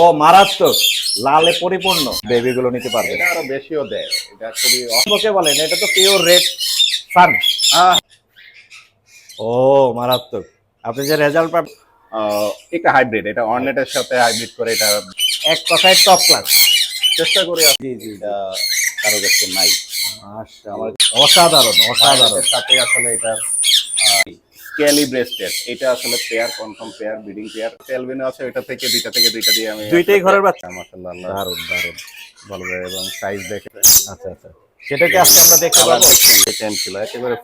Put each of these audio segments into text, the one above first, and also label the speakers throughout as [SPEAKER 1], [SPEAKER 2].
[SPEAKER 1] ও মারাত্মক লালে পরিপূর্ণ। বেবি গুলো নিতে পারবে।
[SPEAKER 2] আরও বেশিও দেয়। এটা খুবই
[SPEAKER 1] অসম্ভবকে বলেন? এটা তো পিওর রেড সান ও মারাত্মক। আপনি যে রেজাল্ট পাবেন
[SPEAKER 2] এটা হাইব্রিড এটা অর্নেটের সাথে হাইব্রিড করে এটা
[SPEAKER 1] এক কথায় টপ ক্লাস
[SPEAKER 2] চেষ্টা করি
[SPEAKER 1] জি জি
[SPEAKER 2] এটা কারও কাছে নাই।
[SPEAKER 1] অসাধারণ অসাধারণ।
[SPEAKER 2] সাথে আসলে এটা স্কেলি ব্রেস্টেড এটা আসলে pair confirm pair breeding pair টেলভিনো আছে ওটা থেকে দুইটা থেকে দুইটা দিয়ে আমি
[SPEAKER 1] দুইটাই ঘরের বাচ্চা?
[SPEAKER 2] মাশাআল্লাহ আল্লাহ।
[SPEAKER 1] দারুণ দারুণ।
[SPEAKER 2] ভালো এবং সাইজ দেখে।
[SPEAKER 1] আচ্ছা আচ্ছা। সেটাকে আজকে আমরা দেখতে পাবো?
[SPEAKER 2] টেন ছিল। একেবারে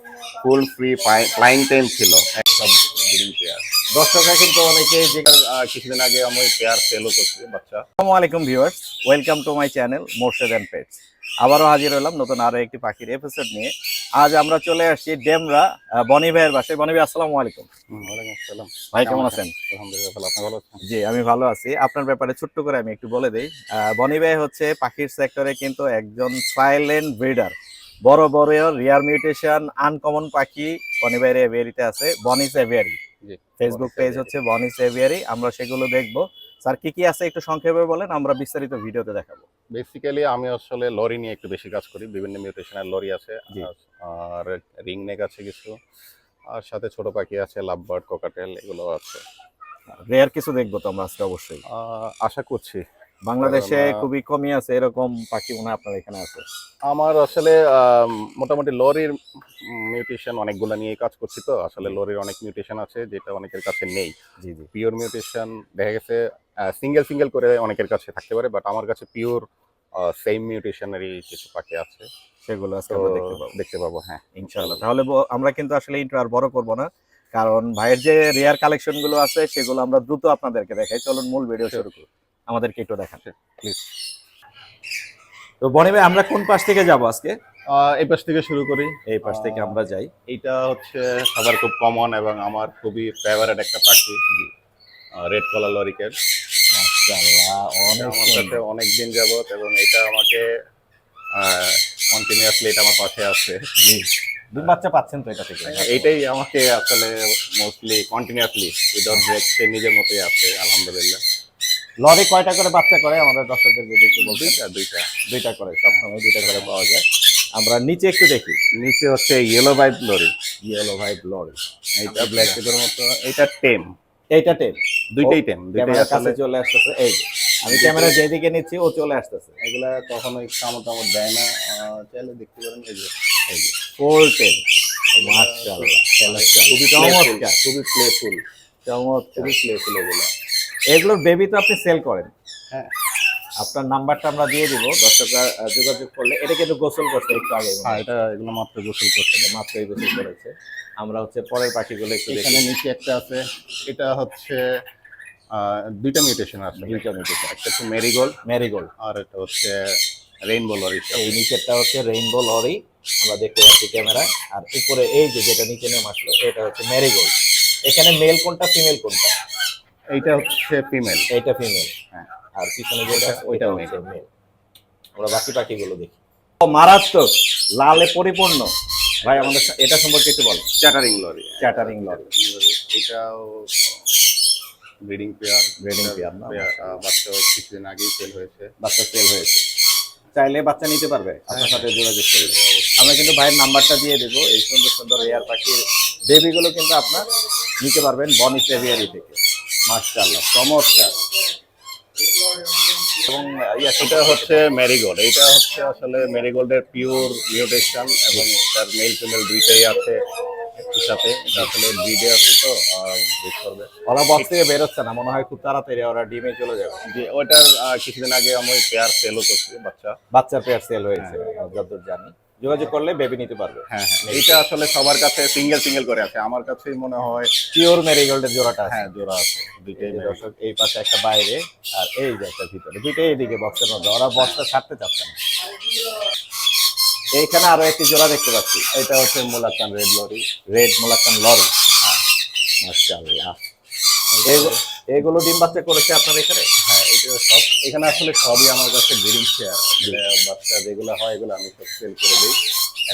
[SPEAKER 2] ফুল ফ্রি ফ্লাইং টেন ছিল। একটা ব্রিডিং পেয়ার
[SPEAKER 1] দর্শকরা কিন্তু অনেকে যে
[SPEAKER 2] কিছুদিন আগে আমি পেয়ার সেলও করছি বাচ্চা।
[SPEAKER 1] আসসালামু আলাইকুম viewers welcome to my channel Morshed and pets আবারও হাজির হলাম নতুন আরও একটি পাখির এপিসোড নিয়ে। আজ আমরা চলে আসছি ডেমরা বনি ভাইয়ের বাসায়। বনি ভাই আসসালামু আলাইকুম।
[SPEAKER 2] আসসালাম।
[SPEAKER 1] ভাই কেমন আছেন?
[SPEAKER 2] আলহামদুলিল্লাহ ভালো। আপনি ভালো আছেন?
[SPEAKER 1] জি আমি ভালো আছি। আপনার ব্যাপারে ছোট্ট করে আমি একটু বলে দিই। বনি ভাই হচ্ছে পাখির সেক্টরে কিন্তু একজন সাইলেন্ট ব্রিডার বড় বড় রিয়ার মিউটেশন আনকমন পাখি বনি ভাইয়ের এভিয়ারিতে আছে বনিস এভিয়ারি
[SPEAKER 2] জি
[SPEAKER 1] ফেসবুক পেজ হচ্ছে বনিস এভিয়ারি আমরা সেগুলো দেখব। স্যার কি কি আছে একটু সংক্ষেপে বলেন আমরা বিস্তারিত ভিডিওতে দেখাবো।
[SPEAKER 2] বেসিক্যালি আমি আসলে লরি নিয়ে একটু বেশি কাজ করি বিভিন্ন মিউটেশনের লরি আছে আর রিং নেক আছে কিছু আর সাথে ছোট পাখি আছে লাভ বার্ড কোকাটেল এগুলো আছে।
[SPEAKER 1] রেয়ার কিছু দেখব তো আমরা আজকে অবশ্যই।
[SPEAKER 2] আশা করছি।
[SPEAKER 1] বাংলাদেশে খুবই কমই আছে এরকম পাখি মনে হয় আপনার এখানে আছে।
[SPEAKER 2] আমার আসলে মোটামুটি লরির মিউটেশন অনেকগুলো নিয়ে কাজ করছি তো। আসলে লরির অনেক মিউটেশন আছে যেটা অনেকের কাছে নেই।
[SPEAKER 1] জি জি।
[SPEAKER 2] পিওর মিউটেশন দেখা গেছে সিঙ্গেল সিঙ্গেল করে অনেকের কাছে থাকতে পারে বাট আমার কাছে পিওর সেম মিউটেশনেরই কিছু পাখি আছে।
[SPEAKER 1] সেগুলো আজকে আমরা দেখতে পাবো।
[SPEAKER 2] দেখতে পাবো হ্যাঁ।
[SPEAKER 1] ইনশাআল্লাহ। তাহলে আমরা কিন্তু আসলে ইন্টার আর বড় করব না কারণ ভাইয়ের যে রেয়ার কালেকশনগুলো আছে সেগুলো আমরা দ্রুত আপনাদেরকে দেখাই। চলুন মূল ভিডিও শুরু করি। আমাদেরকে একটু দেখান
[SPEAKER 2] প্লিজ
[SPEAKER 1] তো বনি ভাই আমরা কোন পাশ থেকে যাব আজকে?
[SPEAKER 2] এই পাশ থেকে শুরু করি।
[SPEAKER 1] এই পাশ থেকে আমরা যাই।
[SPEAKER 2] এইটা হচ্ছে সবার খুব কমন এবং আমার খুবই ফেভারিট একটা পাখি রেড কলার
[SPEAKER 1] অনেক
[SPEAKER 2] আমার সাথে অনেক দিন যাবত এবং এটা আমাকে কন্টিনিউয়াসলি এটা আমার পাশে আছে।
[SPEAKER 1] দুই বাচ্চা পাচ্ছেন তো এটা থেকে।
[SPEAKER 2] এইটাই আমাকে আসলে মোস্টলি কন্টিনিউয়াসলি উইদাউট ব্রেক সে নিজের মতোই আছে আলহামদুলিল্লাহ।
[SPEAKER 1] লরি কয়টা করে বাচ্চা করে? আমাদের দর্শকদের যদি একটু বলবেন
[SPEAKER 2] দুইটা দুইটা।
[SPEAKER 1] দুইটা করে সবসময় দুইটা করে পাওয়া যায়। আমরা নিচে একটু দেখি।
[SPEAKER 2] নিচে হচ্ছে yellow bite lory
[SPEAKER 1] yellow white lory
[SPEAKER 2] এইটা ব্ল্যাক এর মতো এটা টেম
[SPEAKER 1] এইটা টেন
[SPEAKER 2] দুইটাই টেম দুইটাই
[SPEAKER 1] কাছে
[SPEAKER 2] আসলে
[SPEAKER 1] চলে আসতেছে এই। আমি ক্যামেরা যেদিকে নিচ্ছি ও চলে আসতেছে।
[SPEAKER 2] এগুলা কখনো ইচ্ছা মতো আমার দেয় না চাইলে দেখতে পারেন এই যে। এই যে
[SPEAKER 1] ফোর টেন মাশাআল্লাহ
[SPEAKER 2] খুবই
[SPEAKER 1] চমৎকার।
[SPEAKER 2] খুবই প্লেফুল
[SPEAKER 1] চমৎকার।
[SPEAKER 2] খুবই প্লেফুল এগুলো।
[SPEAKER 1] এগুলোর বেবি তো আপনি সেল করেন।
[SPEAKER 2] হ্যাঁ।
[SPEAKER 1] আপনার নাম্বারটা আমরা দিয়ে দিব দর্শকরা যোগাযোগ করলে এটা কিন্তু গোসল করছে একটু আগে।
[SPEAKER 2] হ্যাঁ এটা এগুলো মাত্র গোসল করছে।
[SPEAKER 1] মাত্রই গোসল করেছে। আমরা হচ্ছে পরের পাখিগুলো একটু
[SPEAKER 2] এখানে নিচে একটা আছে এটা হচ্ছে দুইটা মিউটেশন আছে।
[SPEAKER 1] দুইটা মিউটেশন
[SPEAKER 2] একটা হচ্ছে মেরিগোল্ড
[SPEAKER 1] ম্যারিগোল্ড
[SPEAKER 2] আর এটা হচ্ছে রেইনবো লরি
[SPEAKER 1] এই নিচেরটা হচ্ছে রেইনবো লরি আমরা দেখতে পাচ্ছি ক্যামেরা আর উপরে এই যে যেটা নিচে নেমে আসলো এটা হচ্ছে ম্যারিগোল্ড এখানে মেল কোনটা ফিমেল কোনটা?
[SPEAKER 2] এইটা হচ্ছে ফিমেল
[SPEAKER 1] এইটা ফিমেল
[SPEAKER 2] হ্যাঁ।
[SPEAKER 1] আর পিছনে যেটা
[SPEAKER 2] ওইটা-
[SPEAKER 1] মেল আমরা বাকি পাখিগুলো দেখি। ও মারাত্মক। লালে পরিপূর্ণ। ভাই আমাদের এটা সম্পর্কে একটু বলো।
[SPEAKER 2] চ্যাটারিং লরি
[SPEAKER 1] চ্যাটারিং লরি
[SPEAKER 2] এটাও ব্রিডিং পেয়ার
[SPEAKER 1] Breeding pair না?
[SPEAKER 2] বাচ্চা কিছুদিন আগেই সেল হয়েছে।
[SPEAKER 1] বাচ্চা সেল হয়েছে। চাইলে বাচ্চা নিতে পারবে। আপনার সাথে যোগাযোগ করলে আমরা কিন্তু ভাইয়ের নাম্বারটা দিয়ে দেবো। এই সুন্দর সুন্দর এয়ার পাখির বেবিগুলো কিন্তু আপনার নিতে পারবেন বনিস এভিয়ারি থেকে। মাশাআল্লাহ চমৎকার। এবং
[SPEAKER 2] এটা হচ্ছে মেরিগোল্ড। এটা হচ্ছে আসলে মেরিগোল্ডের পিওর মিউটেশন এবং তার মেল ফিমেল দুইটাই আছে একই সাথে। আসলে ব্রিডে আছে তো ব্রিড করবে।
[SPEAKER 1] ওরা বক্স থেকে বেরোচ্ছে না মনে হয় খুব তাড়াতাড়ি ওরা ডিমে চলে যাবে।
[SPEAKER 2] যে ওইটার কিছুদিন আগে আমি পেয়ার সেলও করছি বাচ্চা।
[SPEAKER 1] বাচ্চার পেয়ার সেল হয়েছে যতদূর জানি। যোগাযোগ করলে বেবি নিতে পারবে।
[SPEAKER 2] হ্যাঁ হ্যাঁ এইটা আসলে সবার কাছে সিঙ্গেল সিঙ্গেল করে আছে। আমার কাছেই মনে হয়
[SPEAKER 1] পিওর মেরিগোল্ডের জোড়াটা
[SPEAKER 2] হ্যাঁ জোড়া আছে। দুইটাই
[SPEAKER 1] দর্শক এই পাশে একটা বাইরে আর এই যে একটা ভিতরে। দুইটাই এদিকে বক্সের মধ্যে। ওরা বক্সটা ছাড়তে চাচ্ছে না। এইখানে আরও একটি জোড়া দেখতে পাচ্ছি।
[SPEAKER 2] এটা হচ্ছে Moluccan red lory.
[SPEAKER 1] Red Moluccan lory. মাশাআল্লাহ এগু- এগুলো ডিম বাচ্চা করেছে আপনার এখানে?
[SPEAKER 2] হ্যাঁ এটা সব এখানে আসলে সবই আমার কাছে ব্রিডিং পেয়ার। বাচ্চা যেগুলো হয় এগুলো আমি সব সেল করে দিই।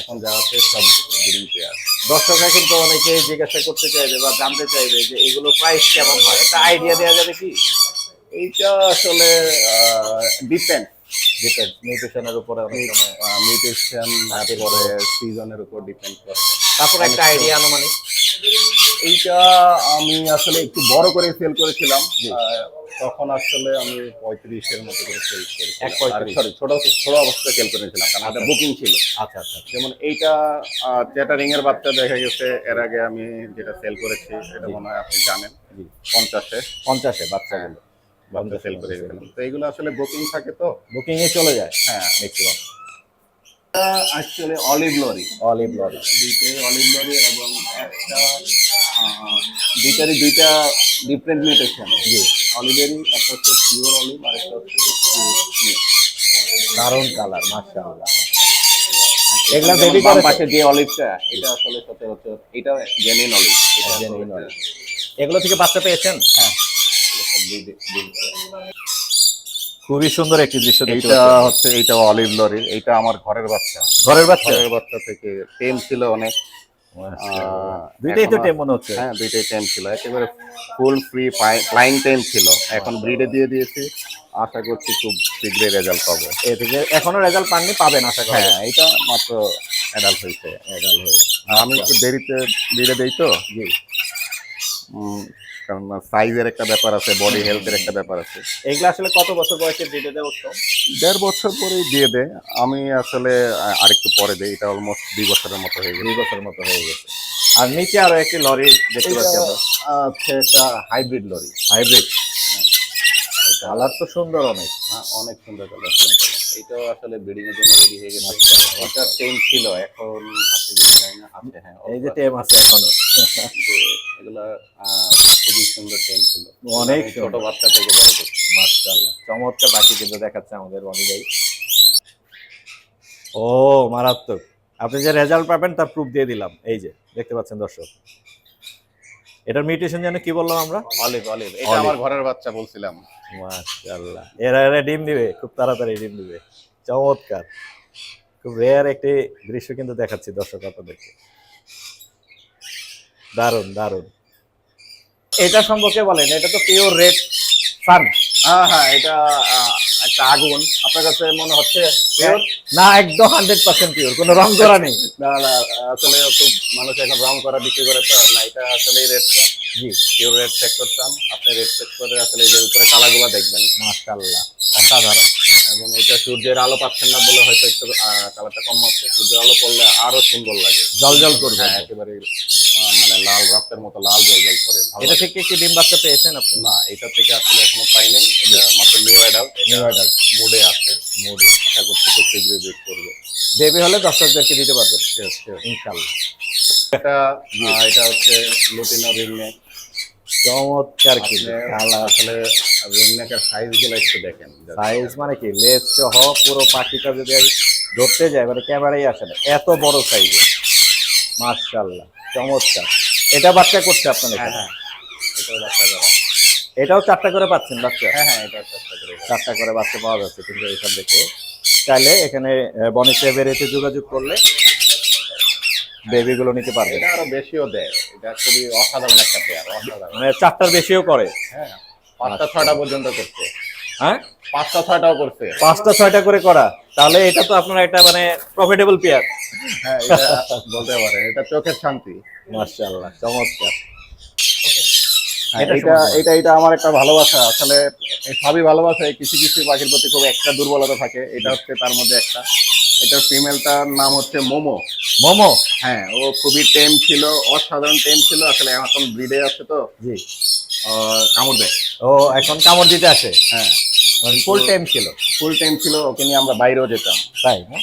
[SPEAKER 2] এখন যা আছে সব ব্রিডিং পেয়ার।
[SPEAKER 1] দর্শকরা কিন্তু অনেকে জিজ্ঞাসা করতে চাইবে বা জানতে চাইবে যে এগুলো প্রাইস কেমন হয়? একটা আইডিয়া দেওয়া যাবে কি?
[SPEAKER 2] এইটা আসলে ডিপেন্ড
[SPEAKER 1] ডিপেন্ড নিউট্রিশনের উপরে অনেক সময়
[SPEAKER 2] মিউটেশন তারপরে সিজনের উপর ডিপেন্ড করে।
[SPEAKER 1] তারপর একটা আইডিয়া আনুমানিক।
[SPEAKER 2] এইটা আমি আসলে একটু বড় করে সেল করেছিলাম। তখন আসলে আমি পঁয়ত্রিশের মতো করে সেল করেছিলাম। সরি ছোট ছোট অবস্থায় সেল করেছিলাম কারণ আমাদের বুকিং ছিল।
[SPEAKER 1] আচ্ছা আচ্ছা
[SPEAKER 2] যেমন এইটা আহ, যেটা রিং এর বাচ্চা দেখা গেছে এর আগে আমি যেটা সেল করেছি এটা মনে হয় আপনি জানেন। পঞ্চাশে।
[SPEAKER 1] পঞ্চাশে বাচ্চাগুলো।
[SPEAKER 2] বাচ্চা সেল করে তো এইগুলো আসলে বুকিং থাকে তো?
[SPEAKER 1] বুকিং এ চলে যায়।
[SPEAKER 2] হ্যাঁ।
[SPEAKER 1] Maximum
[SPEAKER 2] actually olive lory
[SPEAKER 1] olive lory
[SPEAKER 2] দুইটাই অলিভ লরি এবং একটা দুইটারই দুইটা ডিফারেন্ট মিউটেশন
[SPEAKER 1] জি।
[SPEAKER 2] অলিভেরই একটা হচ্ছে পিওর অলিভ আর একটা হচ্ছে
[SPEAKER 1] দারুণ কালার মাশাআল্লাহ।
[SPEAKER 2] এগুলা বেবি
[SPEAKER 1] করেছে?
[SPEAKER 2] পাশে যে অলিভটা এটা আসলে সচরাচর এটা জেনুইন অলিভ এটা
[SPEAKER 1] Genuine
[SPEAKER 2] genuine
[SPEAKER 1] olive। এগুলো থেকে বাচ্চা পেয়েছেন?
[SPEAKER 2] হ্যাঁ এগুলো সব দুই- দুই-
[SPEAKER 1] খুবই সুন্দর একটি দৃশ্য পাচ্ছি।
[SPEAKER 2] হচ্ছে এইটা অলিভ লরির এটা আমার ঘরের বাচ্চা।
[SPEAKER 1] ঘরের বাচ্চা?
[SPEAKER 2] ঘরের বাচ্চা থেকে টেম ছিল অনেক।
[SPEAKER 1] দুইটাই তো টেম মনে হচ্ছে।
[SPEAKER 2] হ্যাঁ দুইটাই টেম ছিল। একেবারে ফুল ফ্রি ফ্লাইং টেম ছিল। এখন ব্রিডে দিয়ে দিয়েছি। আশা করছি খুব শীঘ্রই রেজাল্ট পাবো।
[SPEAKER 1] এ থেকে এখনও রেজাল্ট পাননি পাবেন আশা করি।
[SPEAKER 2] হ্যাঁ এটা মাত্র অ্যাডাল্ট হয়েছে
[SPEAKER 1] রেজাল্ট হয়ে
[SPEAKER 2] আমি একটু দেরিতে ব্রিডে দেই তো?
[SPEAKER 1] জি।
[SPEAKER 2] কারণ সাইজের একটা ব্যাপার আছে বডি হেলথের একটা ব্যাপার আছে।
[SPEAKER 1] এগুলো আসলে কত বছর বয়সে দেওয়া উত্তম
[SPEAKER 2] দেড় বছর পরেই দিয়ে দেয়। আমি আসলে আরেকটু পরে দেই। এটা অলমোস্ট দুই বছরের মতো হয়ে গেছে।
[SPEAKER 1] দুই বছর মতো হয়ে গেছে। আর নিচে আরও একটি লরি দেখতে পাচ্ছি আমরা।
[SPEAKER 2] হচ্ছে এটা হাইব্রিড লরি।
[SPEAKER 1] হাইব্রিড কালার তো সুন্দর অনেক।
[SPEAKER 2] হ্যাঁ অনেক সুন্দর কালার এটাও আসলে ব্রিডিং এর জন্য রেডি হয়ে গেছে। এটা টেন ছিল এখন আছে কি জানি না আছে হ্যাঁ
[SPEAKER 1] এই যে টেম আছে
[SPEAKER 2] এখনও। এগুলা খুবই সুন্দর টেন ছিল।
[SPEAKER 1] অনেক
[SPEAKER 2] ছোট বাচ্চা থেকে বড় করছি।
[SPEAKER 1] মাশাআল্লাহ। চমৎকার পাখি কিন্তু দেখাচ্ছে আমাদের ভাই ও মারাত্মক। আপনি যে রেজাল্ট পাবেন তার প্রুফ দিয়ে দিলাম। এই যে দেখতে পাচ্ছেন দর্শক। এটার মিউটেশন যেন কি বললাম আমরা?
[SPEAKER 2] অলিভ অলিভ এটা আমার ঘরের বাচ্চা বলছিলাম।
[SPEAKER 1] মাশাআল্লাহ। এরা এরা ডিম দিবে খুব তাড়াতাড়ি ডিম দিবে। চমৎকার। খুব রেয়ার একটি দৃশ্য কিন্তু দেখাচ্ছি দর্শক আপনাদেরকে। দারুণ দারুণ এটা সম্পর্কে বলেন এটা তো পিওর রেড সান
[SPEAKER 2] হ্যাঁ হ্যাঁ এটা একটা আগুন। আপনার কাছে মনে হচ্ছে
[SPEAKER 1] না একদম হান্ড্রেড পার্সেন্ট পিওর কোনো রং করা নেই।
[SPEAKER 2] না না আসলে খুব মানুষ এখন রং করা বিক্রি করে তো না এটা আসলে রেডটা
[SPEAKER 1] জি
[SPEAKER 2] পিওর রেড চেক করতাম আপনি রেড চেক করে আসলে এই যে উপরে কালাগুলো দেখবেন।
[SPEAKER 1] মাশাআল্লাহ। অসাধারণ।
[SPEAKER 2] এবং এটা সূর্যের আলো পাচ্ছেন না বলে হয়তো একটু কালারটা কম হচ্ছে সূর্যের আলো পড়লে আরও সুন্দর লাগে।
[SPEAKER 1] জলজল করবে
[SPEAKER 2] হ্যাঁ, একেবারে মানে লাল রক্তের মতো লাল জল জল করে
[SPEAKER 1] এটা থেকে কি ডিম বাচ্চা পেয়েছেন আপনি?
[SPEAKER 2] না এটা থেকে আসলে এখনও পাই নাই। মাত্র নিউ অ্যাডাল্ট
[SPEAKER 1] New adult।
[SPEAKER 2] মুডে আছে। মুডে। আশা করছি খুব শীঘ্রই বের করবে।
[SPEAKER 1] বেবি হলে দর্শকদেরকে দিতে পারবেন। ইনশাল্লাহ
[SPEAKER 2] এটা এটা হচ্ছে লুটিনো রিংনেক
[SPEAKER 1] চমৎকার কি
[SPEAKER 2] আপনি আসলে রিংনেকের সাইজগুলো একটু দেখেন।
[SPEAKER 1] সাইজ মানে কি? লেজ সহ পুরো পাখিটা যদি ধরতে যাই মানে ক্যামেরাই আসে না। এত বড় সাইজ মাশাআল্লাহ চমৎকার। এটা বাচ্চা করছে আপনার
[SPEAKER 2] হ্যাঁ হ্যাঁ। এটাও বাচ্চা করা।
[SPEAKER 1] এটাও চারটা করে পাচ্ছেন বাচ্চা?
[SPEAKER 2] হ্যাঁ হ্যাঁ এটা চেষ্টা করে
[SPEAKER 1] চারটা করে বাচ্চা পাওয়া যাচ্ছে কিন্তু এখান থেকে। চাইলে এখানে বনিসে বেরিয়েতে যোগাযোগ করলে বেবিগুলো নিতে পারবে।
[SPEAKER 2] এটা আরও বেশিও দেয়। এটা খুবই অসাধারণ একটা পেয়ার অসাধারণ।
[SPEAKER 1] মানে চারটার বেশিও করে।
[SPEAKER 2] হ্যাঁ পাঁচটা ছয়টা পর্যন্ত
[SPEAKER 1] হ্যাঁ?
[SPEAKER 2] পাঁচটা ছয়টাও করছে।
[SPEAKER 1] পাঁচটা ছয়টা করে করা। তাহলে এটা তো আপনার একটা মানে প্রফিটেবল পেয়ার
[SPEAKER 2] হ্যাঁ এটা বলতে পারেন এটা চোখের শান্তি।
[SPEAKER 1] মাশাআল্লাহ চমৎকার।
[SPEAKER 2] হ্যাঁ,
[SPEAKER 1] এটা
[SPEAKER 2] এটা এটা এটা আমার একটা ভালোবাসা। আসলে সবই ভালোবাসা কিছু কিছু পাখির প্রতি খুব একটা দুর্বলতা থাকে। এটা হচ্ছে তার মধ্যে একটা। এটার ফিমেলটার নাম হচ্ছে মোমো।
[SPEAKER 1] মোমো?
[SPEAKER 2] হ্যাঁ ও খুবই টেম ছিল অসাধারণ টেম ছিল আসলে এখন ব্রিডে আছে তো।
[SPEAKER 1] জি।
[SPEAKER 2] কামড় দেয়।
[SPEAKER 1] ও এখন কামড় দিতে আসে?
[SPEAKER 2] হ্যাঁ।
[SPEAKER 1] ফুল টাইম ছিল?
[SPEAKER 2] ফুল টাইম ছিল ওকে নিয়ে আমরা বাইরেও যেতাম।
[SPEAKER 1] তাই না?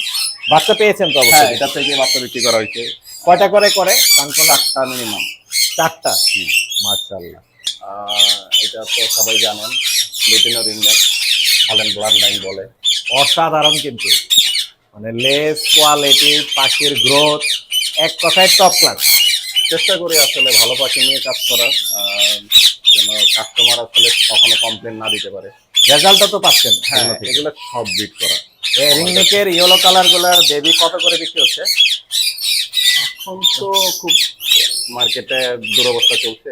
[SPEAKER 1] বাচ্চা পেয়েছেন তো
[SPEAKER 2] হ্যাঁ
[SPEAKER 1] অবশ্যই
[SPEAKER 2] এটা থেকে বাচ্চা বিক্রি করা হয়েছে।
[SPEAKER 1] কয়টা করে করে? কানকোলা
[SPEAKER 2] চারটা মিনিমাম
[SPEAKER 1] চারটা? মাশাআল্লাহ।
[SPEAKER 2] এটা তো সবাই জানেন লিটিনো রিংনেক হলেন ব্লাড লাইন বলে।
[SPEAKER 1] অসাধারণ কিন্তু। মানে লেস কোয়ালিটি পাখির গ্রোথ এক কথায় টপ ক্লাস
[SPEAKER 2] চেষ্টা করি আসলে ভালো পাখি নিয়ে কাজ করার যেন কাস্টমার আসলে কখনো কমপ্লেন না দিতে পারে।
[SPEAKER 1] রেজাল্টটা তো পাচ্ছেন।
[SPEAKER 2] হ্যাঁ
[SPEAKER 1] এগুলো
[SPEAKER 2] সব বিট করা।
[SPEAKER 1] রিংনেকের ইয়েলো কালারগুলার বেবি কত করে বিক্রি হচ্ছে?
[SPEAKER 2] এখন তো খুব মার্কেটে দুরবস্থা চলছে।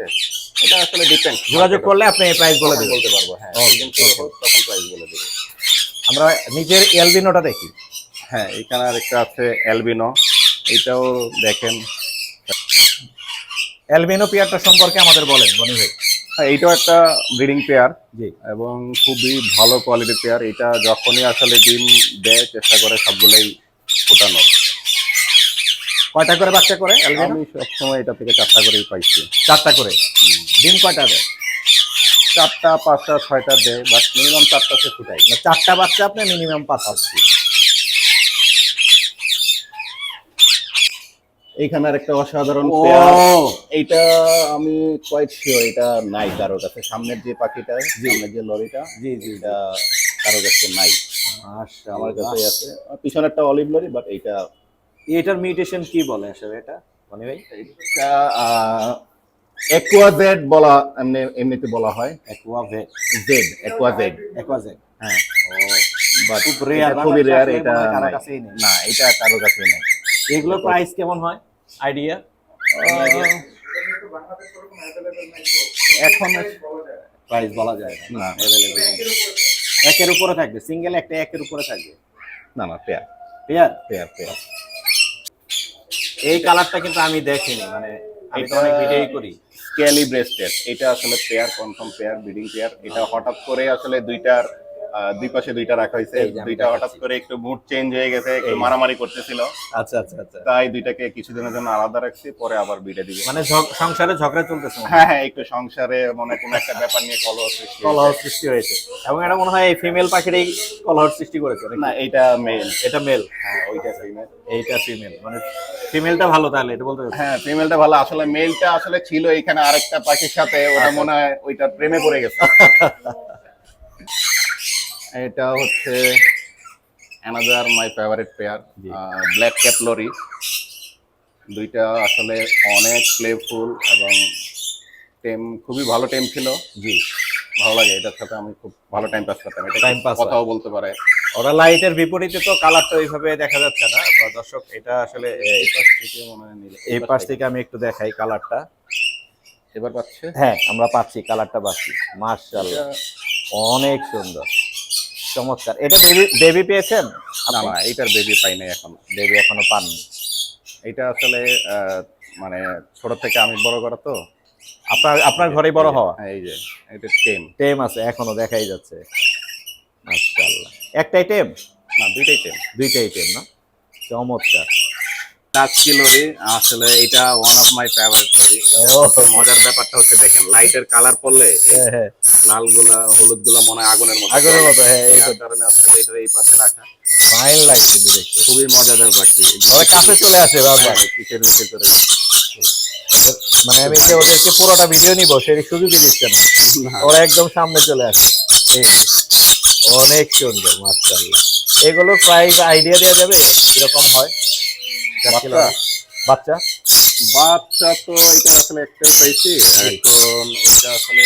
[SPEAKER 2] এটা আসলে ডিপেন্ড
[SPEAKER 1] যোগাযোগ করলে আপনি এই প্রাইস বলে
[SPEAKER 2] বলতে পারব হ্যাঁ তখন প্রাইস বলে দেবো।
[SPEAKER 1] আমরা নিচের এলবিনোটা দেখি।
[SPEAKER 2] হ্যাঁ এখানে আরেকটা আছে অ্যালবিনো এটাও দেখেন।
[SPEAKER 1] অ্যালবিনো পিয়ারটা সম্পর্কে আমাদের বলেন বনি ভাই।
[SPEAKER 2] হ্যাঁ এইটাও একটা ব্রিডিং পেয়ার
[SPEAKER 1] জি।
[SPEAKER 2] এবং খুবই ভালো কোয়ালিটির পেয়ার এটা যখনই আসলে ডিম দেয় চেষ্টা করে সবগুলোই ফোটানো।
[SPEAKER 1] কয়টা করে বাচ্চা করে অ্যালবিনো
[SPEAKER 2] আমি সবসময় এটা থেকে চারটা করেই পাইছি।
[SPEAKER 1] চারটা করে? ডিম কয়টা দেয়?
[SPEAKER 2] চারটা পাঁচটা ছয়টা দেয় বাট মিনিমাম চারটা সে ফুটাই
[SPEAKER 1] চারটা বাচ্চা আপনি মিনিমাম পাঁচ পাচ্ছি
[SPEAKER 2] এইখানে আর একটা অসাধারণ
[SPEAKER 1] ও!
[SPEAKER 2] এইটা আমি কোয়াইট শিওর এটা নাই কারোর কাছে। সামনের যে পাখিটা সামনের যে লরিটা
[SPEAKER 1] জি জি
[SPEAKER 2] এটা কারোর কাছে নাই। আমার কাছে আছে। আর পিছনেরটা অলিভ লরি বাট এইটা
[SPEAKER 1] এটার মিউটেশন কি বলে আসলে এটা? বনি ভাই?
[SPEAKER 2] এটা একুয়াজেড বলা এমনি এমনিতে বলা হয়।
[SPEAKER 1] অ্যাকুয়াভে
[SPEAKER 2] জেড একুয়াজেড
[SPEAKER 1] অ্যাকুয়াজে
[SPEAKER 2] হ্যাঁ। বাট
[SPEAKER 1] খুব rare,
[SPEAKER 2] খুবই রেয়ার এটা
[SPEAKER 1] মনে।
[SPEAKER 2] না এটা কারোর কাছে নাই।
[SPEAKER 1] এগুলোর প্রাইস কেমন হয়? আইডিয়া
[SPEAKER 2] এখন
[SPEAKER 1] প্রাইস বলা যায় না।
[SPEAKER 2] না।
[SPEAKER 1] একের উপরে থাকবে। সিঙ্গেল একটা একের উপরে থাকবে।
[SPEAKER 2] না না পেয়ার
[SPEAKER 1] পেয়ার
[SPEAKER 2] পেয়ার পেয়ার
[SPEAKER 1] এই কালারটা কিন্তু আমি দেখিনি মানে আমি তো অনেক ভিডিওই করি।
[SPEAKER 2] স্কেলি ব্রেস্টেড এটা আসলে pair confirm pair breeding pair এটা হঠাৎ করে আসলে দুইটার দুই পাশে দুইটা রাখা হয়েছে। দুইটা হঠাৎ করে একটু মুড চেঞ্জ হয়ে গেছে একটু মারামারি করতেছিল।
[SPEAKER 1] আচ্ছা আচ্ছা আচ্ছা।
[SPEAKER 2] তাই দুইটাকে কিছুদিনের জন্য আলাদা রাখছি পরে আবার বিড়ে দিবে।
[SPEAKER 1] মানে সংসারে ঝগড়া চলতেছে হ্যাঁ
[SPEAKER 2] হ্যাঁ একটু সংসারে মনে কোনো একটা ব্যাপার নিয়ে কলহ সৃষ্টি
[SPEAKER 1] কলহ সৃষ্টি হয়েছে। এবং এটা মনে হয় এই ফিমেল পাখিরই কলহ সৃষ্টি করেছে
[SPEAKER 2] না এটা মেল
[SPEAKER 1] এটা মেল
[SPEAKER 2] হ্যাঁ ওইটা ফিমেল
[SPEAKER 1] এইটা ফিমেল মানে ফিমেলটা ভালো তাহলে এটা বলতে।
[SPEAKER 2] হ্যাঁ ফিমেলটা ভালো। আসলে মেলটা আসলে ছিল এখানে আরেকটা পাখির সাথে ওটা
[SPEAKER 1] আচ্ছা।
[SPEAKER 2] মনে হয় ওইটা প্রেমে পড়ে গেছে। এটা হচ্ছে another my favourite pair. Black cap lory দুইটা আসলে অনেক প্লেফুল এবং টেম খুবই ভালো টেম ছিল।
[SPEAKER 1] জি।
[SPEAKER 2] ভালো লাগে এটার সাথে আমি খুব ভালো টাইম পাস করতাম। এটা
[SPEAKER 1] টাইম হয়।
[SPEAKER 2] কথাও বলতে পারে।
[SPEAKER 1] ওরা লাইটের বিপরীতে তো কালারটা ওইভাবে দেখা যাচ্ছে না দর্শক এটা আসলে
[SPEAKER 2] এই পাশ থেকে মনে হয় নিলে
[SPEAKER 1] এই পাশ থেকে আমি একটু দেখাই কালারটা
[SPEAKER 2] এবার পাচ্ছে?
[SPEAKER 1] হ্যাঁ আমরা পাচ্ছি কালারটা পাচ্ছি। মার্শাল্লাহ অনেক সুন্দর। চমৎকার। এটা বেবি বেবি পেয়েছেন?
[SPEAKER 2] না না এইটার বেবি পাই নাই এখন।
[SPEAKER 1] বেবি এখনও পাননি।
[SPEAKER 2] এটা আসলে মানে ছোট থেকে আমি বড় করা তো।
[SPEAKER 1] আপনার আপনার ঘরেই বড় হওয়া?
[SPEAKER 2] এই যে এটা টেম।
[SPEAKER 1] টেম আছে এখনও দেখাই যাচ্ছে। মাশাআল্লাহ। একটাই টেম?
[SPEAKER 2] না দুইটাই টেম।
[SPEAKER 1] দুইটাই টেম না? চমৎকার।
[SPEAKER 2] আসলে এটা ওয়ান অফ মাই ফেভারিট মজার ব্যাপারটা হচ্ছে দেখেন লাইটের কালার পড়লে লালগুলা হলুদগুলা মনে হয় আগুনের মতো।
[SPEAKER 1] আগুনের মতো, হ্যাঁ, এই
[SPEAKER 2] এই কারণে আসলে এটা এই পাশে রাখা।
[SPEAKER 1] ফাইন লাগে দেখতে।
[SPEAKER 2] খুবই মজাদার পাখি।
[SPEAKER 1] ওরা কাছে চলে আসে
[SPEAKER 2] কিসের
[SPEAKER 1] মানে আমি যে ওদেরকে পুরোটা ভিডিও নিব সেই সুযোগই দিচ্ছে না। ওরা একদম সামনে চলে আসে। অনেক সুন্দর মাশাআল্লাহ। এগুলো প্রাইস আইডিয়া দেওয়া যাবে কীরকম হয়?
[SPEAKER 2] বাচ্চা?
[SPEAKER 1] বাচ্চা?
[SPEAKER 2] তো এটা আসলে একটাই পাইছি এখন ওটা আসলে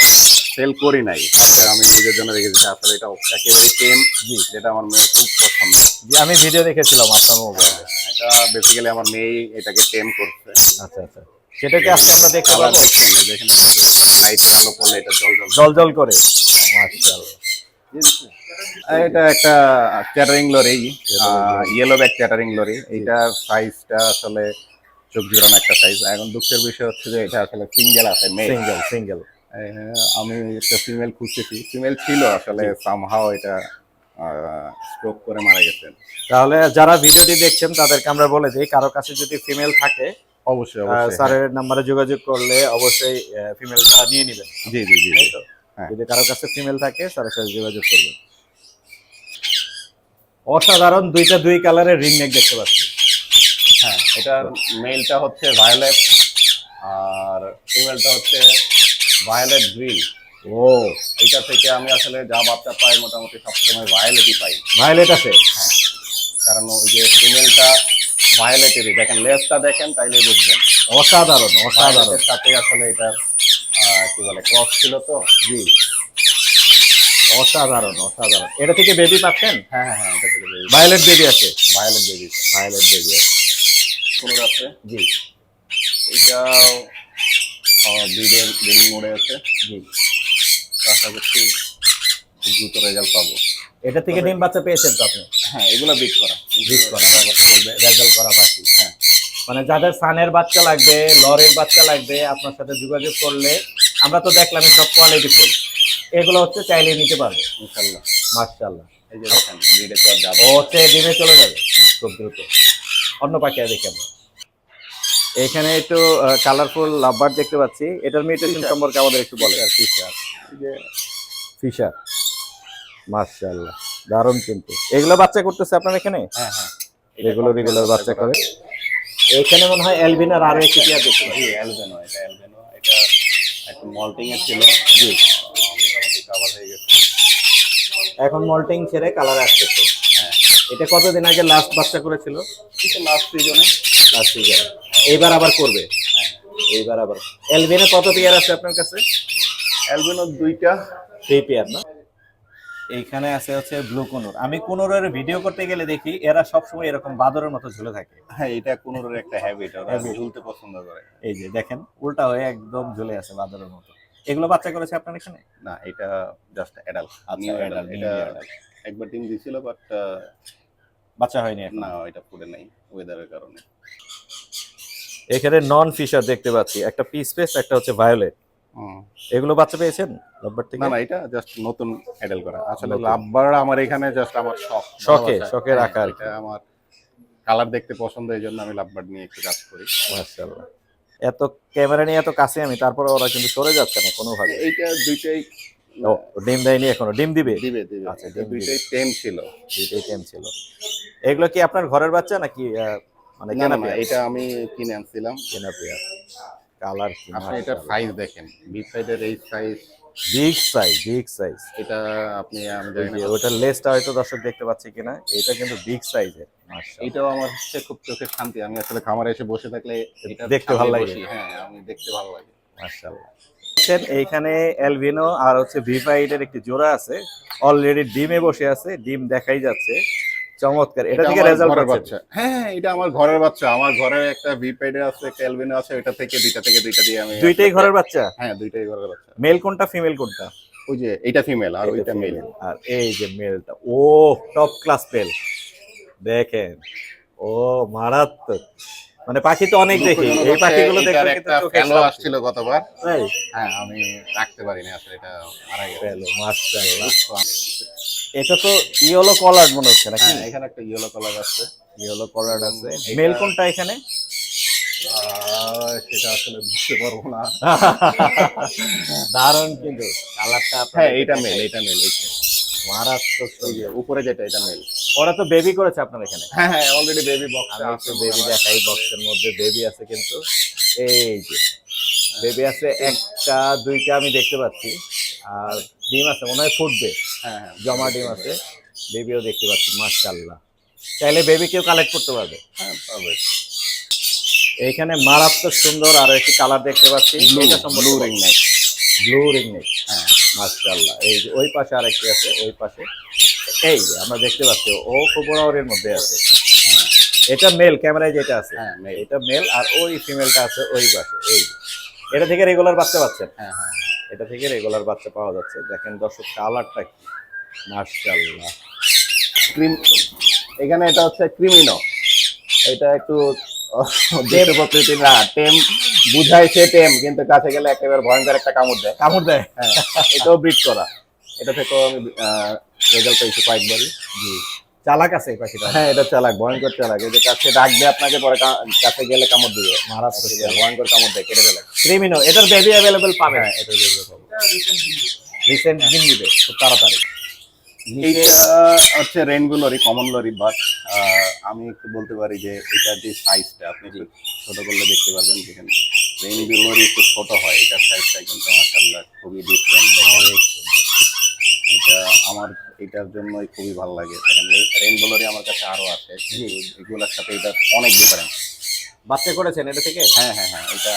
[SPEAKER 2] সেল করি নাই। এটা আমি নিজের জন্য রেখেছি আসলে এটা একেবারে
[SPEAKER 1] জি।
[SPEAKER 2] যেটা আমার মেয়ে খুব পছন্দ।
[SPEAKER 1] জি আমি ভিডিও দেখেছিলাম আপনার মোবাইলে
[SPEAKER 2] এটা বেসিক্যালি আমার মেয়ে এটাকে টেম করছে।
[SPEAKER 1] আচ্ছা আচ্ছা। সেটাকে আজকে আমরা দেখতে পাবো?
[SPEAKER 2] দেখেন লাইটের আলো পড়লে এটা জল জল
[SPEAKER 1] জল জল করে। মাশাআল্লাহ।
[SPEAKER 2] এটা একটা chattering lory yellow back chattering lory. এইটার সাইজটা আসলে চোখ জোড়ানো একটা সাইজ এখন দুঃখের বিষয় হচ্ছে যে এটা আসলে সিঙ্গেল আছে
[SPEAKER 1] সিঙ্গেল সিঙ্গেল
[SPEAKER 2] আমি একটা ফিমেল খুঁজতেছি। ফিমেল ছিল আসলে সামহাও এটা স্ট্রোক করে মারা গেছেন
[SPEAKER 1] তাহলে যারা ভিডিওটি দেখছেন তাদেরকে আমরা বলে দিই কারও কাছে যদি ফিমেল থাকে
[SPEAKER 2] অবশ্যই
[SPEAKER 1] স্যারের নাম্বারে যোগাযোগ করলে অবশ্যই ফিমেলটা নিয়ে নেবেন।
[SPEAKER 2] জি জি জি জি। হ্যাঁ।
[SPEAKER 1] যদি কারও কাছে ফিমেল থাকে স্যারের সাথে যোগাযোগ করবেন। অসাধারণ দুইটা দুই কালারের রিং নেক দেখতে পাচ্ছি।
[SPEAKER 2] হ্যাঁ এটা মেলটা হচ্ছে ভায়োলেট আর ফিমেলটা হচ্ছে ভায়োলেট গ্রিন।
[SPEAKER 1] ও।
[SPEAKER 2] এইটা থেকে আমি আসলে যা বাচ্চা পাই মোটামুটি সবসময় ভায়োলেটই পাই।
[SPEAKER 1] ভায়োলেট আছে?
[SPEAKER 2] হ্যাঁ কারণ ওই যে ফিমেলটা ভায়োলেটেরই। দেখেন লেজটা দেখেন তাইলে বুঝবেন।
[SPEAKER 1] অসাধারণ অসাধারণ।
[SPEAKER 2] সাথে আসলে এটার কি বলে ক্রস ছিল তো?
[SPEAKER 1] জি। অসাধারণ অসাধারণ। এটা থেকে বেবি পাচ্ছেন?
[SPEAKER 2] হ্যাঁ হ্যাঁ হ্যাঁ এটা থেকে বেবি
[SPEAKER 1] ভায়োলেট বেবি আছে।
[SPEAKER 2] ভায়োলেট বেবি
[SPEAKER 1] ভায়োলেট বেবি আছে।
[SPEAKER 2] কোনোর আছে?
[SPEAKER 1] জি।
[SPEAKER 2] এটাও ব্রিডের ব্রিডিং মোডে আছে।
[SPEAKER 1] জি।
[SPEAKER 2] আশা করছি খুব দ্রুত রেজাল্ট পাবো।
[SPEAKER 1] এটা থেকে ডিম বাচ্চা পেয়েছেন তো আপনি?
[SPEAKER 2] হ্যাঁ এগুলো বিট করা।
[SPEAKER 1] Breed করা। রেজাল্ট করা পাখি
[SPEAKER 2] হ্যাঁ।
[SPEAKER 1] মানে যাদের সানের বাচ্চা লাগবে লরের বাচ্চা লাগবে আপনার সাথে যোগাযোগ করলে আমরা তো দেখলাম সব কোয়ালিটি ফুল এগুলো হচ্ছে চাইলে নিতে পারবে।
[SPEAKER 2] ইনশাল্লাহ।
[SPEAKER 1] মার্শাল্লাহ
[SPEAKER 2] এই যে দেখেন ব্রিডে তো যাবে
[SPEAKER 1] ও হচ্ছে ডিমে চলে যাবে। খুব দ্রুত। অন্য পাখি দেখি আমরা। এখানে একটু কালারফুল লাভবার দেখতে পাচ্ছি। এটার মিউটেশন. সম্পর্কে আমাদের একটু বলে
[SPEAKER 2] ফিশার যে
[SPEAKER 1] ফিশার মার্শাল্লাহ দারুণ কিন্তু। এগুলো বাচ্চা করতেছে আপনার এখানে?
[SPEAKER 2] হ্যাঁ হ্যাঁ।
[SPEAKER 1] রেগুলার রেগুলার বাচ্চা করে। এখানে মনে হয় অ্যালবিনার আরও একটি পেয়ার দেখতে পাচ্ছি।
[SPEAKER 2] অ্যালবেনো এটা অ্যালবেনো এটা একটু মল্টিং এর ছিল। জি মোটামুটি কাভার হয়ে গেছে
[SPEAKER 1] এখন মল্টিং ছেড়ে কালার আসতেছে।
[SPEAKER 2] হ্যাঁ।
[SPEAKER 1] এটা কতদিন আগে লাস্ট বাচ্চা করেছিল?
[SPEAKER 2] লাস্ট সিজনে
[SPEAKER 1] লাস্ট সিজনে এইবার আবার করবে?
[SPEAKER 2] হ্যাঁ।
[SPEAKER 1] এইবার আবার। অ্যালবিনে কত পেয়ার আছে আপনার কাছে?
[SPEAKER 2] অ্যালবেনো দুইটা।
[SPEAKER 1] থ্রি পেয়ার না? এইখানে আছে হচ্ছে ব্লু কোনোর আমি কোনোরের ভিডিও করতে গেলে দেখি এরা সবসময় এরকম বাদরের মতো ঝুলে থাকে।
[SPEAKER 2] হ্যাঁ এটা কোনোর একটা হ্যাবিট ওরা. ঝুলতে পছন্দ করে।
[SPEAKER 1] এই যে দেখেন উল্টা হয়ে একদম ঝুলে আছে বাদরের মতো। এগুলো বাচ্চা করেছে আপনার এখানে?
[SPEAKER 2] না এটা জাস্ট অ্যাডাল্ট নিউ অ্যাডাল্ট এটা একবার ডিম দিছিল বাট
[SPEAKER 1] বাচ্চা হয়নি এখন?
[SPEAKER 2] না এটা ফুটে নাই ওয়েদারের কারণে।
[SPEAKER 1] এখানে নন ফিশার দেখতে পাচ্ছি একটা পিস পেস একটা হচ্ছে ভায়োলেট
[SPEAKER 2] হুম।
[SPEAKER 1] এগুলো বাচ্চা পেয়েছেন? লাভবার থেকে?
[SPEAKER 2] না না এটা জাস্ট নতুন অ্যাডাল করা। আসলে। লাভবার আমার এখানে জাস্ট আমার শখ।
[SPEAKER 1] শখে। শখে রাখা আর কি।
[SPEAKER 2] এটা আমার কালার দেখতে পছন্দ এই জন্য আমি লাভবার নিয়ে একটু কাজ করি।
[SPEAKER 1] মাশাআল্লাহ। এত ক্যামেরা নিয়ে এত কাছে আমি তারপরে ওরা কিন্তু সরে যাচ্ছে না কোনোভাবে।
[SPEAKER 2] এইটা দুইটাই
[SPEAKER 1] ও ডিম দেয়নি এখনও। ডিম দিবে?
[SPEAKER 2] দিবে দিবে।
[SPEAKER 1] আচ্ছা,
[SPEAKER 2] দুইটাই টেম ছিল।
[SPEAKER 1] দুইটাই টেম ছিল। এগুলো কি আপনার ঘরের বাচ্চা নাকি মানে কেনা
[SPEAKER 2] না,
[SPEAKER 1] পেয়ার
[SPEAKER 2] এটা আমি কিনে আনছিলাম।
[SPEAKER 1] কেনা পেয়ার কালার
[SPEAKER 2] আপনি এটা সাইজ দেখেন। বি সাইডের এই size
[SPEAKER 1] big size big size
[SPEAKER 2] এটা আপনি
[SPEAKER 1] ওটার লেসটা হয়তো দর্শক দেখতে পাচ্ছি কিনা এটা কিন্তু বিগ সাইজের
[SPEAKER 2] এটাও আমার হচ্ছে খুব চোখের শান্তি। আমি আসলে খামারে এসে বসে থাকলে এটা
[SPEAKER 1] দেখতে ভালো লাগে।
[SPEAKER 2] হ্যাঁ আমি দেখতে ভালো লাগে।
[SPEAKER 1] মাশাআল্লাহ। এইখানে এলভিনো আর হচ্ছে ভিভাইডের একটি জোড়া আছে। অলরেডি ডিমে বসে আছে ডিম দেখাই যাচ্ছে। চমৎকার। এটা থেকে রেজাল্ট
[SPEAKER 2] বাচ্চা। হ্যাঁ হ্যাঁ, এটা আমার ঘরের বাচ্চা। আমার ঘরে একটা আছে আছে এটা থেকে দুইটা থেকে দুইটা দিয়ে আমি
[SPEAKER 1] দুইটাই ঘরের বাচ্চা?
[SPEAKER 2] হ্যাঁ দুইটাই ঘরের বাচ্চা।
[SPEAKER 1] মেল কোনটা ফিমেল কোনটা?
[SPEAKER 2] ওই যে এটা ফিমেল আর ওইটা মেল
[SPEAKER 1] আর এই যে মেলটা ও টপ ক্লাস পেল দেখেন ও মারাত্মক। মানে পাখি তো অনেক দেখি। এই পাখিগুলো দেখলে কিন্তু চোখে
[SPEAKER 2] ফেলো আসছিল গতবার। হ্যাঁ আমি রাখতে পারিনি আসলে এটা মারা
[SPEAKER 1] পেল মাশাআল্লাহ এটা তো ইয়েলো কলার মনে হচ্ছে নাকি?
[SPEAKER 2] হ্যাঁ এখানে একটা ইয়েলো কলার আছে।
[SPEAKER 1] ইয়েলো কলার আছে। মেল কোনটা এখানে?
[SPEAKER 2] সেটা আসলে বুঝতে পারব না।
[SPEAKER 1] দারুণ কিন্তু। কালারটা
[SPEAKER 2] হ্যাঁ এটা মেল এটা মেল
[SPEAKER 1] মারাত্মক
[SPEAKER 2] উপরে যেটা এটা মেল
[SPEAKER 1] ওরা তো বেবি করেছে আপনার এখানে?
[SPEAKER 2] হ্যাঁ হ্যাঁ অলরেডি বেবি বক্স
[SPEAKER 1] আমি একটু বেবি দেখাই বক্সের মধ্যে। বেবি আছে কিন্তু। এই যে বেবি আছে একটা দুইটা আমি দেখতে পাচ্ছি। আর ডিম আছে মনে হয় ফুটবে।
[SPEAKER 2] হ্যাঁ হ্যাঁ।
[SPEAKER 1] জমা ডিম আছে বেবিও দেখতে পাচ্ছি মাশাআল্লাহ। চাইলে বেবি কেউ কালেক্ট করতে পারবে।
[SPEAKER 2] হ্যাঁ পাবে
[SPEAKER 1] এইখানে মারাত্মক সুন্দর আরও একটি কালার দেখতে পাচ্ছি
[SPEAKER 2] blue. Ring neck
[SPEAKER 1] blue ring neck
[SPEAKER 2] হ্যাঁ।
[SPEAKER 1] মাশাআল্লাহ। এই যে ওই পাশে আরেকটি আছে ওই পাশে। এই যে আমরা দেখতে পাচ্ছি ও খুব বড় মধ্যে আছে।
[SPEAKER 2] হ্যাঁ।
[SPEAKER 1] এটা মেল ক্যামেরায় যেটা আছে
[SPEAKER 2] হ্যাঁ
[SPEAKER 1] এটা মেল আর ওই ফিমেলটা আছে ওই পাশে এই এটা থেকে রেগুলার বাচ্চা পাচ্ছেন।
[SPEAKER 2] হ্যাঁ হ্যাঁ।
[SPEAKER 1] এটা থেকে রেগুলার বাচ্চা পাওয়া যাচ্ছে। দেখেন দর্শক কালারটা কি? মাশাআল্লাহ।
[SPEAKER 2] ক্রিম এখানে এটা হচ্ছে ক্রিমিনো এটা একটু না টেম। বুঝায় সে টেম। কিন্তু কাছে গেলে একেবারে ভয়ঙ্কর একটা কামড় দেয়।
[SPEAKER 1] কামড় দেয়।
[SPEAKER 2] হ্যাঁ এটাও ব্রিড করা। এটা থেকেও আমি রেজাল্ট পেয়েছি কয়েকবারই।
[SPEAKER 1] জি। চালাক আছে এই পাখিটা?
[SPEAKER 2] হ্যাঁ এটা চালাক ভয়ঙ্কর চালাক। এই যে কাছে ডাকবে আপনাকে পরে কাছে গেলে কামড় দিবে।
[SPEAKER 1] মারাত্মক
[SPEAKER 2] ভয়ঙ্কর কামড় দেয় কেটে ফেলে।
[SPEAKER 1] ক্রিমিনো এটার বেবি অ্যাভেলেবল পাবে।
[SPEAKER 2] হ্যাঁ এটা দেখবে পাবো।
[SPEAKER 1] রিসেন্ট দিন দিবে খুব তাড়াতাড়ি।
[SPEAKER 2] এইটা হচ্ছে rainbow lory common lory but আমি একটু বলতে পারি যে এটার যে সাইজটা আপনি একটু ছোট করলে দেখতে পারবেন যেখানে রেনবো লরি একটু ছোট হয় এটার সাইজটা কিন্তু মাসাল্লাহ খুবই ডিফারেন্ট আমার এটার জন্যই খুবই ভালো লাগে। রেনবো লরি আমার কাছে আরও আছে। এগুলোর সাথে এটা অনেক ডিফারেন্স
[SPEAKER 1] বাচ্চা করেছেন এটা থেকে?
[SPEAKER 2] হ্যাঁ হ্যাঁ হ্যাঁ এটা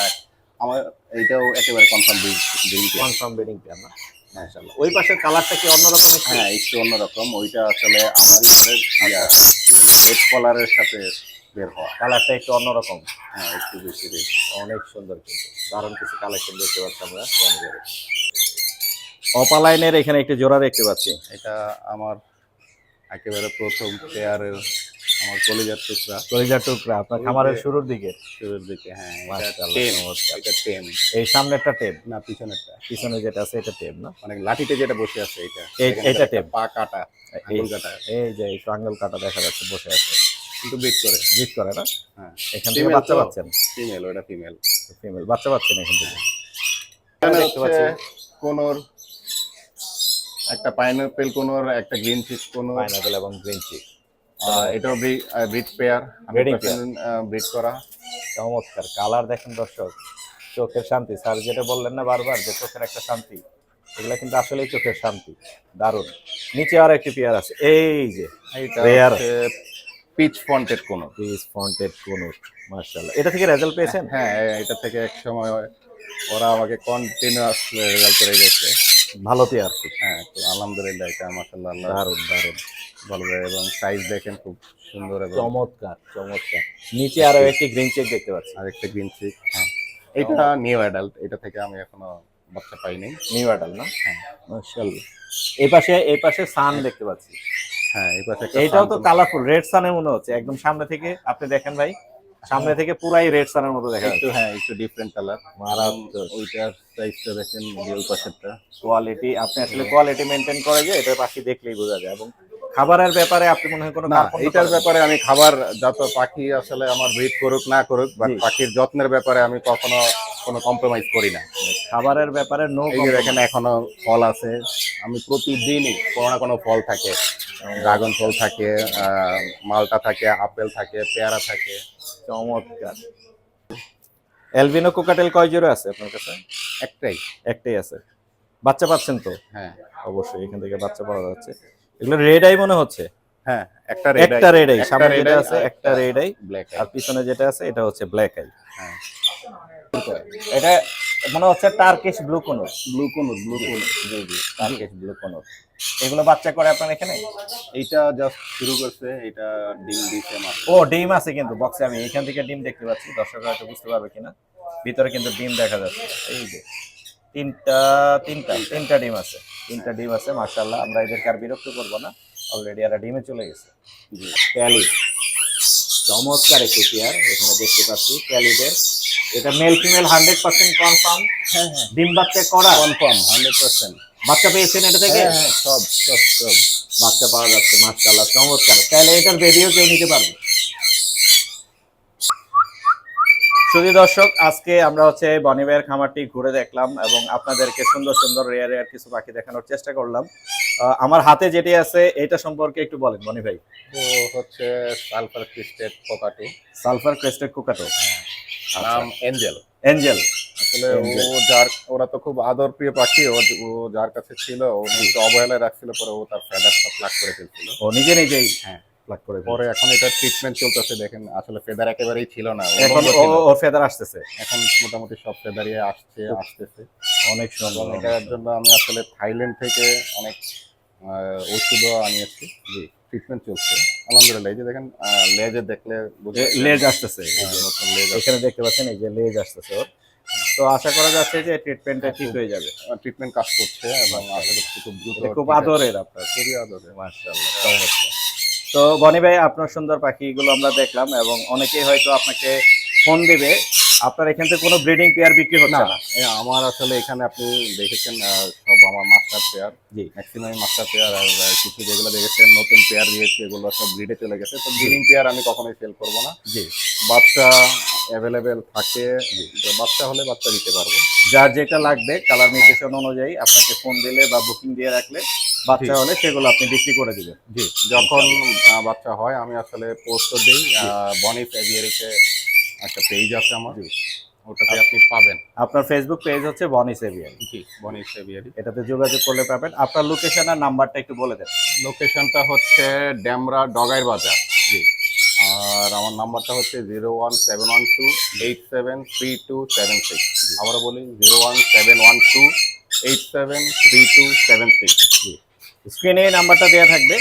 [SPEAKER 2] আমার এটাও একেবারে confirm dream
[SPEAKER 1] confirm breeding pair না? মাশাআল্লাহ। ওই পাশের কালারটা কি অন্যরকম
[SPEAKER 2] হ্যাঁ একটু অন্যরকম। ওইটা আসলে আমারই রেড কলারের সাথে বের হওয়া।
[SPEAKER 1] কালারটা একটু অন্যরকম।
[SPEAKER 2] হ্যাঁ একটু বেশি
[SPEAKER 1] অনেক সুন্দর কিন্তু। দারুণ কিছু কালেকশন দেখতে পাচ্ছি আমরা অপালাইনের এখানে একটি জোড়া দেখতে পাচ্ছি।
[SPEAKER 2] এটা আমার একেবারে প্রথম পেয়ারের আমার কলেজের টুকরা।
[SPEAKER 1] কলিজার টুকরা আপনার খামারের শুরুর দিকে?
[SPEAKER 2] শুরুর দিকে হ্যাঁ এটা
[SPEAKER 1] মাশাআল্লাহ,
[SPEAKER 2] টেম। এটা টেম
[SPEAKER 1] এই সামনেরটা টেপ?
[SPEAKER 2] না পিছনেরটা।
[SPEAKER 1] পিছনে যেটা আছে এটা টেপ না?
[SPEAKER 2] মানে লাঠিতে যেটা বসে আছে এটা।
[SPEAKER 1] এই-
[SPEAKER 2] একটা
[SPEAKER 1] টেপ।
[SPEAKER 2] পা কাটা
[SPEAKER 1] এই-
[SPEAKER 2] কাটা।
[SPEAKER 1] এই যে একটু আঙ্গুল কাটা দেখা যাচ্ছে বসে আছে।
[SPEAKER 2] কিন্তু বেট করে।
[SPEAKER 1] বিট করে না?
[SPEAKER 2] হ্যাঁ।
[SPEAKER 1] এখান থেকে বাচ্চা পাচ্ছেন?
[SPEAKER 2] ফিমেল ওটা ফিমেল
[SPEAKER 1] ফিমেল বাচ্চা পাচ্ছেন এখান থেকে।
[SPEAKER 2] কোনোর একটা পাইনাপেল কোনোর একটা গ্রিন চিজ কোনোর।
[SPEAKER 1] পাইনাপেল এবং গ্রিন
[SPEAKER 2] আহ, এটাও ব্রিড পেয়ার
[SPEAKER 1] pair।
[SPEAKER 2] ব্রিড করা।
[SPEAKER 1] চমৎকার। কালার দেখেন দর্শক চোখের শান্তি। স্যার যেটা বললেন না বারবার যে চোখের একটা শান্তি এগুলো কিন্তু আসলেই চোখের শান্তি। দারুণ। নিচে আর একটি পেয়ার আছে। এই যে
[SPEAKER 2] এটা
[SPEAKER 1] Rare।
[SPEAKER 2] পিচ ফন্টেড কোনো।
[SPEAKER 1] পিচ ফন্টেড কোনুর মাশাআল্লাহ। এটা থেকে রেজাল্ট পেয়েছেন?
[SPEAKER 2] হ্যাঁ এটা থেকে এক সময় ওরা আমাকে কন্টিনিউয়াস রেজাল্ট করে গেছে।
[SPEAKER 1] ভালো পেয়ার খুব
[SPEAKER 2] হ্যাঁ তো আলহামদুলিল্লাহ এটা মাসাল্লাহ আল্লাহ
[SPEAKER 1] দারুণ দারুণ।
[SPEAKER 2] ভালো এবং সাইজ দেখেন খুব সুন্দর এবং
[SPEAKER 1] চমৎকার চমৎকার। নিচে আরও একটি গ্রিন চেক দেখতে পাচ্ছি।
[SPEAKER 2] আরেকটা গ্রিন চিক হ্যাঁ। এটা নিউ অ্যাডাল্ট এটা থেকে আমি এখনও বাচ্চা পাইনি।
[SPEAKER 1] নিউ অ্যাডাল না?
[SPEAKER 2] হ্যাঁ।
[SPEAKER 1] মাশাআল্লাহ। এই পাশে এই পাশে সান দেখতে পাচ্ছি।
[SPEAKER 2] হ্যাঁ এই পাশে একটা
[SPEAKER 1] এইটাও তো কালারফুল রেড সানের মনে হচ্ছে। একদম সামনে থেকে আপনি দেখেন ভাই সামনে থেকে পুরাই রেড সানের মতো দেখা
[SPEAKER 2] একটু
[SPEAKER 1] যাচ্ছে।
[SPEAKER 2] হ্যাঁ একটু ডিফারেন্ট কালার
[SPEAKER 1] মারাত্মক
[SPEAKER 2] ওইটার সাইজটা দেখেন ওই পাশেরটা
[SPEAKER 1] কোয়ালিটি আপনি আসলে কোয়ালিটি মেনটেন করে যে এটার পাখি দেখলেই বোঝা যায়। এবং খাবারের ব্যাপারে আপনি মনে হয় কোনো
[SPEAKER 2] না এটার ব্যাপারে আমি খাবার যত পাখি আসলে আমার ব্রিড করুক না করুক বাট
[SPEAKER 1] জি।
[SPEAKER 2] পাখির যত্নের ব্যাপারে আমি কখনো কোনো কম্প্রোমাইজ করি না।
[SPEAKER 1] খাবারের ব্যাপারে নো
[SPEAKER 2] এই যে দেখেন এখনও ফল আছে। আমি প্রতিদিনই কোনো না কোনো ফল থাকে। ড্রাগন ফল থাকে আহ, মালটা থাকে আপেল থাকে পেয়ারা থাকে।
[SPEAKER 1] চমৎকার। এলবিনো কোকাটেল কয় জোড়া আছে আপনার কাছে?
[SPEAKER 2] একটাই।
[SPEAKER 1] একটাই আছে। বাচ্চা পাচ্ছেন তো?
[SPEAKER 2] হ্যাঁ।
[SPEAKER 1] অবশ্যই এখান থেকে বাচ্চা পাওয়া যাচ্ছে। এগুলো রেড আই মনে হচ্ছে?
[SPEAKER 2] হ্যাঁ একটা রেড
[SPEAKER 1] একটা রেড আই সামনে যেটা আছে একটা রেড আই
[SPEAKER 2] ব্ল্যাক
[SPEAKER 1] আর পিছনে যেটা আছে এটা হচ্ছে ব্ল্যাক আই
[SPEAKER 2] হ্যাঁ।
[SPEAKER 1] এটা মনে হচ্ছে turquoise blue conure
[SPEAKER 2] blue conure blue conure
[SPEAKER 1] জি জি টার্কিশ ব্লু কোন এগুলো বাচ্চা করে আপনার এখানে?
[SPEAKER 2] এইটা জাস্ট শুরু করছে এটা ডিম দিছে মাত্র।
[SPEAKER 1] ও ডিম আছে কিন্তু বক্সে আমি এখান থেকে ডিম দেখতে পাচ্ছি। দর্শকরা হয়তো বুঝতে পারবে কিনা। ভিতরে কিন্তু ডিম দেখা যাচ্ছে। এই যে তিনটা তিনটা তিনটা ডিম আছে। তিনটা ডিম আছে মার্শাল্লাহ আমরা এদেরকে আর বিরক্ত করব না। অলরেডি এরা ডিমে চলে গেছে।
[SPEAKER 2] জি
[SPEAKER 1] ক্যালিড চমৎকার একটি পেয়ার এখানে দেখতে পাচ্ছি। ক্যালিডের এটা male female hundred percent confirm
[SPEAKER 2] হ্যাঁ হ্যাঁ।
[SPEAKER 1] ডিম বাচ্চা করা?
[SPEAKER 2] কনফার্ম হান্ড্রেড পার্সেন্ট
[SPEAKER 1] বাচ্চা পেয়েছেন এটা থেকে?
[SPEAKER 2] হ্যাঁ হ্যাঁ সব সব সব।
[SPEAKER 1] বাচ্চা পাওয়া যাচ্ছে মাশাআল্লাহ চমৎকার। তাহলে এটার বেবিও কেউ নিতে পারবে? শুধু দর্শক আজকে আমরা হচ্ছে বনিবের খামারটি ঘুরে দেখলাম এবং আপনাদেরকে সুন্দর সুন্দর রেয়ার রেয়ার কিছু পাখি দেখানোর চেষ্টা করলাম। আমার হাতে যেটি আছে এটা সম্পর্কে একটু বলেন বনি ভাই।
[SPEAKER 2] ও হচ্ছে sulphur crested cockatoo.
[SPEAKER 1] Sulphur crested cockatoo.
[SPEAKER 2] নাম এঞ্জেল।
[SPEAKER 1] এঞ্জেল।
[SPEAKER 2] আসলে ও যার ওরা তো খুব আদর প্রিয় পাখি ও যার কাছে ছিল ও অবহেলায় রাখছিল পরে ও তার ফেদার সব প্লাক করে ফেলছিল।
[SPEAKER 1] ও নিজে নিজেই
[SPEAKER 2] হ্যাঁ।
[SPEAKER 1] প্লাগ করে
[SPEAKER 2] পরে এখন এটা ট্রিটমেন্ট চলতেছে দেখেন আসলে ফেদার একেবারেই ছিল না।
[SPEAKER 1] এখন ওর ফেদার আসতেছে।
[SPEAKER 2] এখন মোটামুটি সব ফেদারই আসছে আসতেছে।
[SPEAKER 1] অনেক সুন্দর
[SPEAKER 2] এটার জন্য আমি আসলে থাইল্যান্ড থেকে অনেক ওষুধও আনিয়েছি। জি। ট্রিটমেন্ট চলছে। আলহামদুলিল্লাহ এই যে দেখেন লেজে দেখলে বুঝতে
[SPEAKER 1] লেজ আসতেছে
[SPEAKER 2] হ্যাঁ,
[SPEAKER 1] এখানে দেখতে পাচ্ছেন এই যে লেজ আসতেছে ওর। তো আশা করা যাচ্ছে যে ট্রিটমেন্টটা ঠিক হয়ে যাবে।
[SPEAKER 2] ট্রিটমেন্ট কাজ করছে এবং আশা করছি খুব দ্রুত
[SPEAKER 1] খুব আদরের আপনার।
[SPEAKER 2] খুবই আদরের।
[SPEAKER 1] চমৎকার। তো বনি ভাই আপনার সুন্দর পাখিগুলো আমরা দেখলাম এবং অনেকেই হয়তো আপনাকে ফোন দেবে। আপনার এখান থেকে কোনো ব্রিডিং পেয়ার বিক্রি হচ্ছে
[SPEAKER 2] না আমার আসলে এখানে আপনি দেখেছেন সব আমার মাস্টার পেয়ার
[SPEAKER 1] জি।
[SPEAKER 2] ম্যাক্সিমাম মাস্টার পেয়ার আর কিছু যেগুলো দেখেছেন নতুন পেয়ার দিয়েছি এগুলো সব ব্রিডে চলে গেছে। তো ব্রিডিং পেয়ার আমি কখনোই সেল করব না।
[SPEAKER 1] জি।
[SPEAKER 2] বাচ্চা অ্যাভেলেবেল থাকে বাচ্চা হলে বাচ্চা দিতে পারব।
[SPEAKER 1] যার যেটা লাগবে কালার মিউটেশন অনুযায়ী আপনাকে ফোন দিলে বা বুকিং দিয়ে রাখলে বাচ্চা হলে সেগুলো আপনি বিক্রি করে দিবেন।
[SPEAKER 2] জি। যখন বাচ্চা হয় আমি আসলে পোস্ট দিই বনিফ এভিয়ারিতে একটা পেজ আছে আমার ওটাতে আপনি পাবেন।
[SPEAKER 1] আপনার ফেসবুক পেজ হচ্ছে বনি সেভিয়ার
[SPEAKER 2] জি বনিফ এভিয়ারি
[SPEAKER 1] এটাতে যোগাযোগ করলে পাবেন। আপনার লোকেশন আর নাম্বারটা একটু বলে দেন।
[SPEAKER 2] লোকেশনটা হচ্ছে ড্যামরা ডগাইর বাজার। জি। আর আমার নাম্বারটা হচ্ছে zero one seven one two eight seven three two seven six আবারও বলি zero one seven one two eight seven three two seven six জি।
[SPEAKER 1] স্ক্রিনে এই নাম্বারটা দেওয়া থাকবে।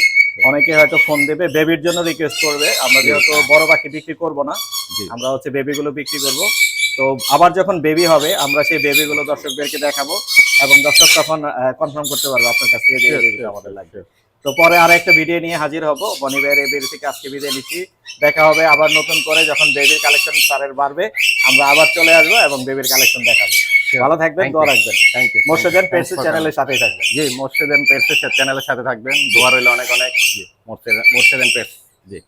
[SPEAKER 1] অনেকে হয়তো ফোন দেবে বেবির জন্য রিকোয়েস্ট করবে। আমরা যেহেতু বড় পাখি বিক্রি করব না আমরা হচ্ছে বেবিগুলো বিক্রি করব। তো আবার যখন বেবি হবে আমরা সেই বেবিগুলো দর্শকদেরকে দেখাবো এবং দর্শক তখন কনফার্ম করতে পারব আপনার কাছ থেকে যে আমাদের লাগবে। তো পরে আর একটা ভিডিও নিয়ে হাজির হব। বনি ভাইয়ের এই বেবি থেকে আজকে বিদায় নিচ্ছি। দেখা হবে আবার নতুন করে যখন বেবির কালেকশন স্যারের বাড়বে আমরা আবার চলে আসব এবং বেবির কালেকশন দেখাবো। ভালো থাকবেন দোয়া রাখবেন।
[SPEAKER 2] থ্যাংক ইউ
[SPEAKER 1] মোর্শেদের পেটস চ্যানেলের সাথে থাকবেন।
[SPEAKER 2] জি মোর্শেদেন পেটস চ্যানেলের সাথে থাকবেন। দোয়া রইল অনেক অনেক। মোর্শেদেন পেটস জি।